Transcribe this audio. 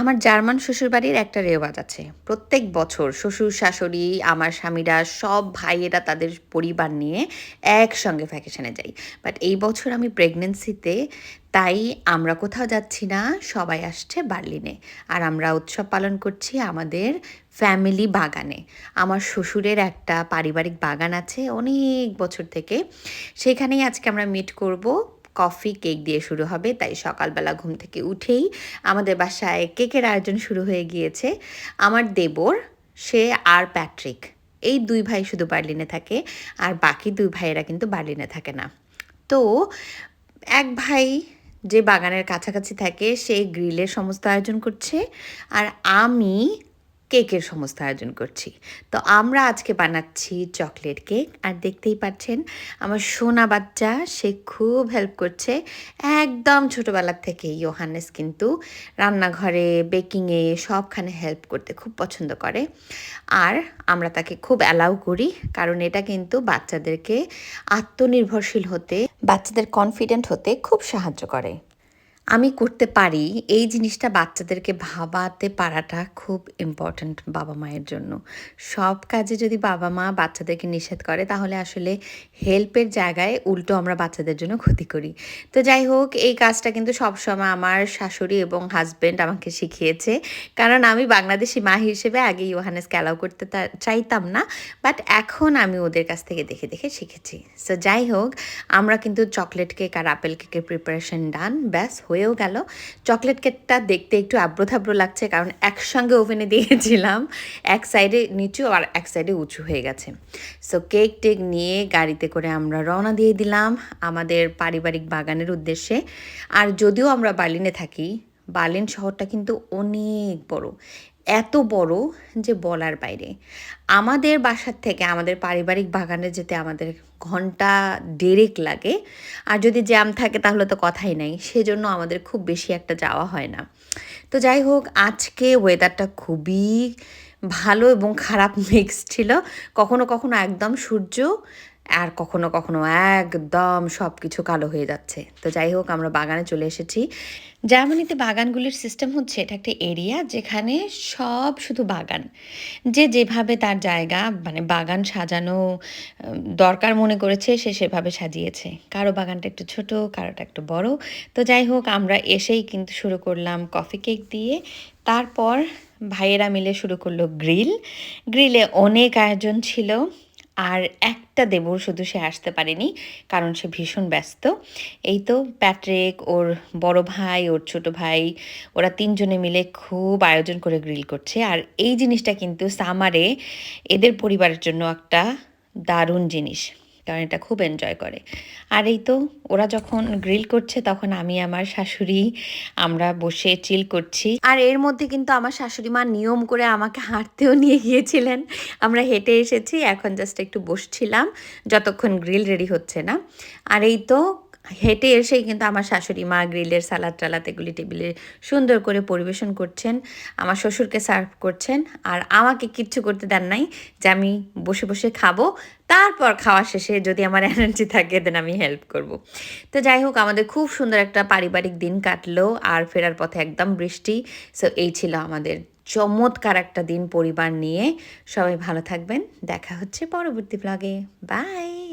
আমার জার্মান শ্বশুরবাড়ির একটা রেওয়াজ আছে। প্রত্যেক বছর শ্বশুর, শাশুড়ি, আমার স্বামীরা সব ভাইয়েরা তাদের পরিবার নিয়ে একসঙ্গে ভ্যাকেশনে যাই। বাট এই বছর আমি প্রেগনেন্সিতে তাই আমরা কোথাও যাচ্ছি না, সবাই আসছে বার্লিনে। আর আমরা উৎসব পালন করছি আমাদের ফ্যামিলি বাগানে। আমার শ্বশুরের একটা পারিবারিক বাগান আছে অনেক বছর থেকে। সেখানেই আজকে আমরা মিট করব। কফি, কেক দিয়ে শুরু হবে, তাই সকালবেলা ঘুম থেকে উঠেই আমাদের বাসায় কেকের আয়োজন শুরু হয়ে গিয়েছে। আমার দেবর, সে আর প্যাট্রিক, এই দুই ভাই শুধু বার্লিনে থাকে, আর বাকি দুই ভাইয়েরা কিন্তু বার্লিনে থাকে না। তো, এক ভাই যে বাগানের কাছাকাছি থাকে, সে গ্রিলের সমস্ত আয়োজন করছে, আর আমি কেকের সমস্ত আয়োজন করছি। তো আমরা আজকে বানাচ্ছি চকলেট কেক। আর দেখতেই পাচ্ছেন, আমার সোনা বাচ্চা, সে খুব হেল্প করছে। একদম ছোটোবেলার থেকে ইয়োহানেস কিন্তু রান্নাঘরে বেকিংয়ে সবখানে হেল্প করতে খুব পছন্দ করে। আর আমরা তাকে খুব অ্যালাউ করি, কারণ এটা কিন্তু বাচ্চাদেরকে আত্মনির্ভরশীল হতে, বাচ্চাদের কনফিডেন্ট হতে খুব সাহায্য করে। আমি করতে পারি, এই জিনিসটা বাচ্চাদেরকে ভাবাতে পারাটা খুব ইম্পর্ট্যান্ট বাবা মায়ের জন্য। সব কাজে যদি বাবা মা বাচ্চাদেরকে নিষেধ করে, তাহলে আসলে হেল্পের জায়গায় উল্টো আমরা বাচ্চাদের জন্য ক্ষতি করি। তো যাই হোক, এই কাজটা কিন্তু সবসময় আমার শাশুড়ি এবং হাজব্যান্ড আমাকে শিখিয়েছে। কারণ আমি বাংলাদেশি মা হিসেবে আগে ইউহানেসকে অ্যালাউ করতে চাইতাম না। বাট এখন আমি ওদের কাছ থেকে দেখে দেখে শিখেছি। সো যাই হোক, আমরা কিন্তু চকলেট কেক আর আপেল কেকের প্রিপারেশন ডান ব্যাস হয়েও গেল। চকলেট কেকটা দেখতে একটু আব্রথাব্র লাগছে কারণ একসঙ্গে ওভেনে দিয়েছিলাম। এক সাইডে নিচু আর এক সাইডে উঁচু হয়ে গেছে। সো কেক টেক নিয়ে গাড়িতে করে আমরা রওনা দিয়ে দিলাম আমাদের পারিবারিক বাগানের উদ্দেশ্যে। আর যদিও আমরা বার্লিনে থাকি, বার্লিন শহরটা কিন্তু অনেক বড়। এত বড় যে বলার বাইরে। আমাদের বাসার থেকে আমাদের পারিবারিক বাগানে যেতে আমাদের ঘণ্টা ডেরেক লাগে। আর যদি জ্যাম থাকে তাহলে তো কথাই নাই, সেজন্য আমাদের খুব বেশি একটা যাওয়া হয় না। তো যাই হোক, আজকে ওয়েদারটা খুবই ভালো এবং খারাপ মিক্স ছিল। কখনো কখনো একদম সূর্য আর কখনো কখনো একদম সব কিছু কালো হয়ে যাচ্ছে। তো যাই হোক, আমরা বাগানে চলে এসেছি। জার্মানিতে বাগানগুলির সিস্টেম হচ্ছে, এটা একটা এরিয়া যেখানে সব শুধু বাগান। যে যেভাবে তার জায়গা মানে বাগান সাজানো দরকার মনে করেছে, সে সেভাবে সাজিয়েছে। কারও বাগানটা একটু ছোট, কারোটা একটু বড়। তো যাই হোক, আমরা এসেই কিন্তু শুরু করলাম কফি কেক দিয়ে। তারপর ভাইয়েরা মিলে শুরু করল গ্রিল গ্রিলে অনেক আয়োজন ছিল। আর একটা দেবর শুধু সে আসতে পারেনি, কারণ সে ভীষণ ব্যস্ত। এই তো প্যাট্রিক, ওর বড় ভাই, ওর ছোট ভাই, ওরা তিনজনে মিলে খুব আয়োজন করে গ্রিল করছে। আর এই জিনিসটা কিন্তু সামারে এদের পরিবারের জন্য একটা দারুণ জিনিস। কারণ এটা খুব এনজয় করে। আর এই তো ওরা যখন গ্রিল করছে তখন আমি, আমার শাশুড়ি, আমরা বসে চিল করছি। আর এর মধ্যে কিন্তু আমার শাশুড়ি মা নিয়ম করে আমাকে হাঁটতেও নিয়ে গিয়েছিলেন। আমরা হেঁটে এসেছি, এখন জাস্ট একটু বসছিলাম, যতক্ষণ গ্রিল রেডি হচ্ছে না। আর এই তো হেঁটে এসেই কিন্তু আমার শাশুড়ি মা গ্রিলের সালাদ টালাদ এগুলি টেবিলে সুন্দর করে পরিবেশন করছেন, আমার শ্বশুরকে সার্ভ করছেন আর আমাকে কিচ্ছু করতে দেন নাই যে আমি বসে বসে খাব, তারপর খাওয়া শেষে যদি আমার এনার্জি থাকে দেন আমি হেল্প করব। তো যাই হোক, আমাদের খুব সুন্দর একটা পারিবারিক দিন কাটলো আর ফেরার পথে একদম বৃষ্টি। সো এই ছিল আমাদের চমৎকার একটা দিন পরিবার নিয়ে। সবাই ভালো থাকবেন, দেখা হচ্ছে পরবর্তী ব্লগে বাই